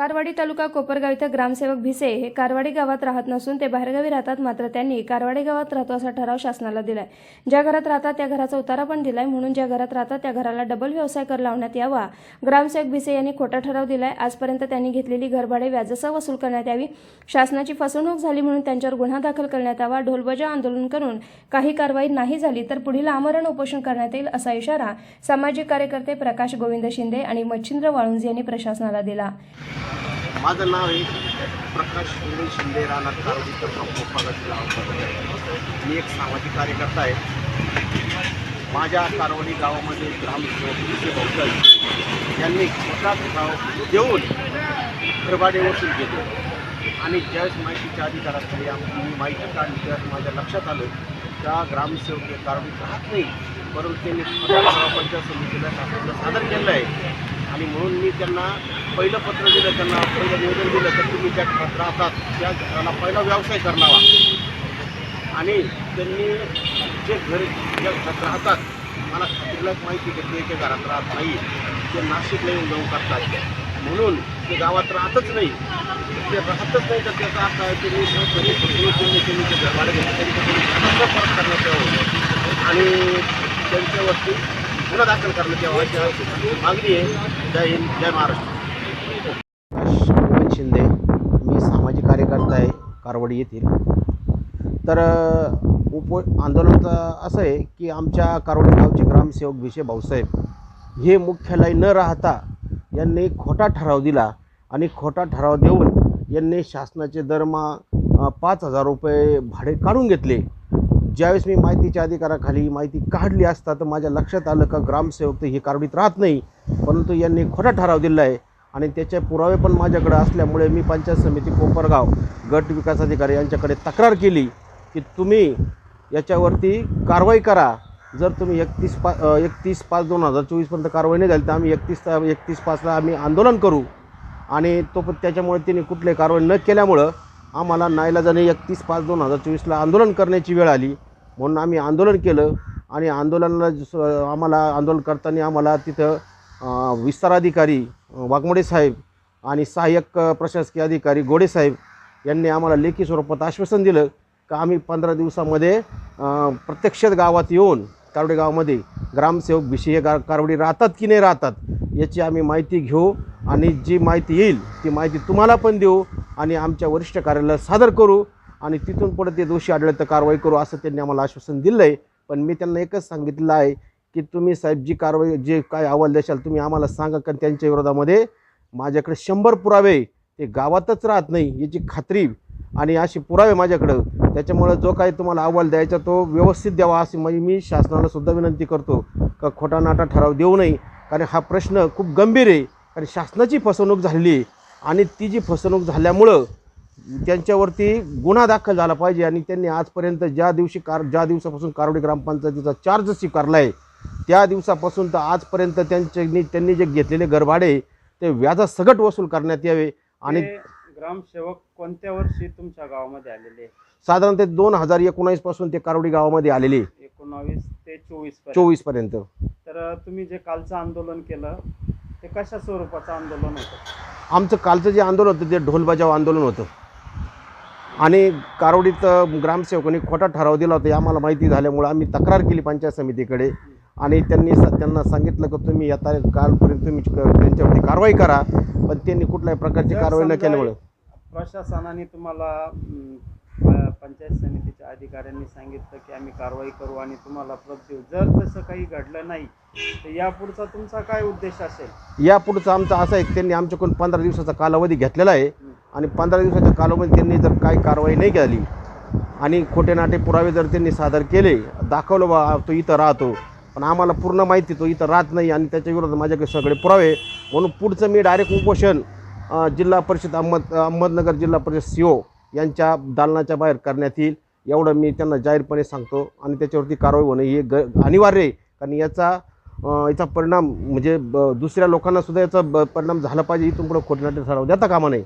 कारवाडी तालुका कोपरगाव इथं ग्रामसेवक भिसे हे कारवाडी गावात राहत नसून ते बाहेरगावी राहतात मात्र त्यांनी कारवाडी गावात राहतो असा ठराव शासनाला दिलाय. ज्या घरात राहतात त्या घराचा उतारा पण दिलाय म्हणून ज्या घरात राहतात त्या घराला डबल व्यवसाय कर लावण्यात यावा. ग्रामसेवक भिसे यांनी खोटा ठराव दिलाय. आजपर्यंत त्यांनी घेतलेली घरभाडे व्याजासह वसूल करण्यात यावी. शासनाची फसवणूक झाली म्हणून त्यांच्यावर गुन्हा दाखल करण्यात यावा. ढोलबजाव आंदोलन करून काही कारवाई नाही झाली तर पुढील आमरण उपोषण करण्यात येईल असा इशारा सामाजिक कार्यकर्ते प्रकाश गोविंद शिंदे आणि मच्छिंद्र वाळुंज यांनी प्रशासनाला दिला. माझं नाव आहे प्रकाश सुनील शिंदे राहणार कारवाडी कोपागाची मी एक सामाजिक कार्यकर्ता आहे. माझ्या कारवाडी गावामध्ये ग्रामसेवक विषय बहुजन यांनी स्वतःच गाव देऊन घरभाडे वसूल केले आणि ज्यावेळेस माहितीच्या अधिकाराखाली आमची मी माहिती काढली त्यावेळेस माझ्या लक्षात आलं त्या ग्रामसेवक कारवाई राहत नाही. परंतु त्यांनी स्वतः पंचायत समितीला सादर केलं आहे. आणि म्हणून मी त्यांना पहिलं पत्र दिलं त्यांना पहिलं निवेदन दिलं तर तुम्ही ज्या घरात राहतात त्या घराला पहिला व्यवसाय करावा आणि त्यांनी जे घर ज्या घरात राहतात मला खात्रीलाच माहिती की ते त्या घरात राहत नाही ते नाशिकला येऊन जाऊन करतात. म्हणून ते गावात राहतच नाही. ते राहतच नाही तर त्याचा अर्थ आहे की मी त्यांनी ते घर भाडं घेतलं परत करण्यात यावं. आणि त्यांच्यावरती गुन्हा दाखल करण्यात यावा मागणी आहे. जय हिंद जय महाराष्ट्र. शिंदे मी सामाजिक कार्यकर्ता आहे कारवडी येथील. तर उप आंदोलनाचं असं आहे की आमच्या कारवडी गावचे ग्रामसेवक विषय भाऊसाहेब हे मुख्यालय न राहता यांनी खोटा ठराव दिला आणि खोटा ठराव देऊन यांनी शासनाचे दरमा पाच हजार रुपये भाडे काढून घेतले. ज्यावेळेस मी माहितीच्या अधिकाराखाली माहिती काढली असता तर माझ्या लक्षात आलं का ग्रामसेवक तर हे कारवडीत राहत नाही. परंतु यांनी खोटा ठराव दिला आहे आणि त्याचे पुरावे पण माझ्याकडे असल्यामुळे मी पंचायत समिती कोपरगाव गट विकास अधिकारी यांच्याकडे तक्रार केली की तुम्ही याच्यावरती कारवाई करा. जर तुम्ही एकतीस पा एकतीस पाच दोन हजार चोवीसपर्यंत कारवाई नाही झाली तर आम्ही एकतीस एकतीस पाचला आम्ही आंदोलन करू. आणि तो पण त्याच्यामुळे त्यांनी कुठली कारवाई न केल्यामुळं आम्हाला नाईलाजाने एकतीस पाच दोन हजार चोवीसला आंदोलन करण्याची वेळ आली. म्हणून आम्ही आंदोलन केलं आणि आंदोलनाला आम्हाला आंदोलन करताना आम्हाला तिथं विस्ताराधिकारी वाघमोडे साहेब आणि सहाय्यक प्रशासकीय अधिकारी गोडेसाहेब यांनी आम्हाला लेखी स्वरूपात आश्वासन दिलं का आम्ही पंधरा दिवसामध्ये प्रत्यक्ष गावात येऊन कारवडे गावामध्ये ग्रामसेवक भिशी हे गा कारवडी राहतात की नाही राहतात याची आम्ही माहिती घेऊ आणि जी माहिती येईल ती माहिती तुम्हाला पण देऊ. आणि आमच्या वरिष्ठ कार्यालयाला सादर करू आणि तिथून पुढे ते दोषी आढळले तर कारवाई करू असं त्यांनी आम्हाला आश्वासन दिलं आहे पण मी त्यांना एकच सांगितलं आहे की तुम्ही साहेब जी कारवाई जे काय अहवाल द्याल तुम्ही आम्हाला सांगा कारण त्यांच्या विरोधामध्ये माझ्याकडे शंभर पुरावे ते गावातच राहत नाही याची खात्री. आणि असे पुरावे माझ्याकडं. त्याच्यामुळं जो काही तुम्हाला अहवाल द्यायचा तो व्यवस्थित द्यावा अशी म्हणजे मी शासनाला सुद्धा विनंती करतो. का खोटा नाटा ठराव देऊ नये कारण हा प्रश्न खूप गंभीर आहे. कारण शासनाची फसवणूक झालेली आहे. आणि ती जी फसवणूक झाल्यामुळं त्यांच्यावरती गुन्हा दाखल झाला पाहिजे आणि त्यांनी आजपर्यंत ज्या दिवशी कार ज्या दिवसापासून कारवडी ग्रामपंचायतीचा चार्ज स्वीकारला आहे त्या दिवसापासून तर आजपर्यंत त्यांच्या त्यांनी जे घेतलेले घरभाडे ते व्याजा सगट वसूल करण्यात यावे आणि ते ग्रामसेवक कोणत्या वर्षी तुमच्या गावामध्ये आलेले? साधारणतः दोन हजार एकोणावीसपासून ते कारवडी गावामध्ये आलेले एकोणावीस ते चोवीस चोवीसपर्यंत. तर तुम्ही जे कालचं आंदोलन केलं ते कशा स्वरूपाचं आंदोलन होतं? आमचं कालचं जे आंदोलन होतं ते ढोल बजाव आंदोलन होतं. आणि कारवडीत ग्रामसेवकांनी खोटा ठराव दिला होता आम्हाला माहिती झाल्यामुळं आम्ही तक्रार केली पंचायत समितीकडे. आणि त्यांनी स त्यांना सांगितलं की तुम्ही या तारीख कालपर्यंत तुम्ही क- त्यांच्यावरती कारवाई करा पण त्यांनी कुठल्याही प्रकारची कारवाई न केल्यामुळं. प्रशासनाने तुम्हाला पंचायत समितीच्या अधिकाऱ्यांनी सांगितलं की आम्ही कारवाई करू आणि तुम्हाला प्रत देऊ. जर तसं काही घडलं नाही तर यापुढचा तुमचा काय उद्देश असेल? यापुढचं आमचं असं आहे की त्यांनी आमच्याकडून पंधरा दिवसाचा कालावधी घेतलेला आहे आणि पंधरा दिवसाच्या कालावधीत त्यांनी जर काही कारवाई नाही केली आणि खोटे नाटे पुरावे जर त्यांनी सादर केले दाखवलं बा तो इथं राहतो. पण आम्हाला पूर्ण माहिती तो इथं राहत नाही आणि त्याच्या विरोधात माझ्याकडे सगळे पुरावे म्हणून पुढचं मी डायरेक्ट उपोषण जिल्हा परिषद अहमद अहमदनगर जिल्हा परिषद सी ओ यांच्या दालनाच्या बाहेर करण्यात येईल. एवढं मी त्यांना जाहीरपणे सांगतो. आणि त्याच्यावरती कारवाई होणं हे ग अनिवार्य आहे. कारण याचा याचा परिणाम म्हणजे ब- दुसऱ्या लोकांनासुद्धा याचा ब- परिणाम झाला पाहिजे. इथून पुढे खोटनाटे ठराव देता कामा नाही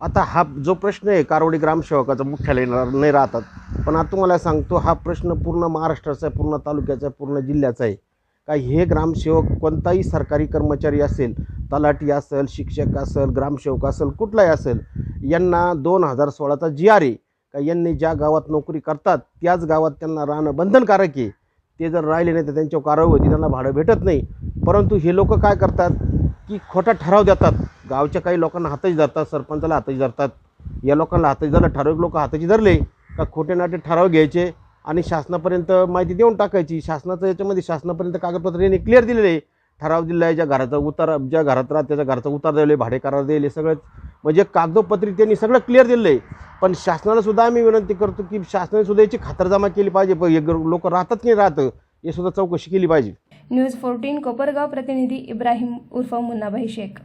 आता हा जो प्रश्न आहे कारवडी ग्रामसेवकाचा मुख्यालय नाही राहतात. पण आता तुम्हाला सांगतो हा प्रश्न पूर्ण महाराष्ट्राचा आहे पूर्ण तालुक्याचा आहे पूर्ण जिल्ह्याचा आहे. का हे ग्रामसेवक कोणताही सरकारी कर्मचारी असेल तलाठी असेल शिक्षक असेल ग्रामसेवक असेल कुठलाही असेल यांना दोन हजार सोळाचा जी आर ए का यांनी ज्या गावात नोकरी करतात त्याच गावात त्यांना राहणं बंधनकारक आहे. ते जर राहिले नाही तर त्यांच्यावर कारवाई होती त्यांना भाडं भेटत नाही. परंतु हे लोक काय करतात की खोटा ठराव देतात. गावच्या काही लोकांना हाताशी धरतात सरपंचाला हाताशी धरतात. या लोकांना हाताशी धरलं ठराविक लोक हाताशी धरले का खोटे नाटे ठराव घ्यायचे आणि शासनापर्यंत माहिती देऊन टाकायची. शासनाचं याच्यामध्ये शासनापर्यंत कागदपत्र यांनी क्लिअर दिलेले आहे. ठराव दिलेला आहे ज्या घराचा उतार ज्या घरात राहत त्याच्या घराचा उतार दिले भाडे करार दिले सगळं म्हणजे कागदोपत्री त्यांनी सगळं क्लिअर दिलेलं आहे पण शासनाला सुद्धा आम्ही विनंती करतो की शासनाने सुद्धा याची खातरजमा केली पाहिजे. लोक राहतात की नाही राहतं हे सुद्धा चौकशी केली पाहिजे. न्यूज फोर्टीन कोपरगाव प्रतिनिधी इब्राहिम उर्फ मुन्नाभाई शेख.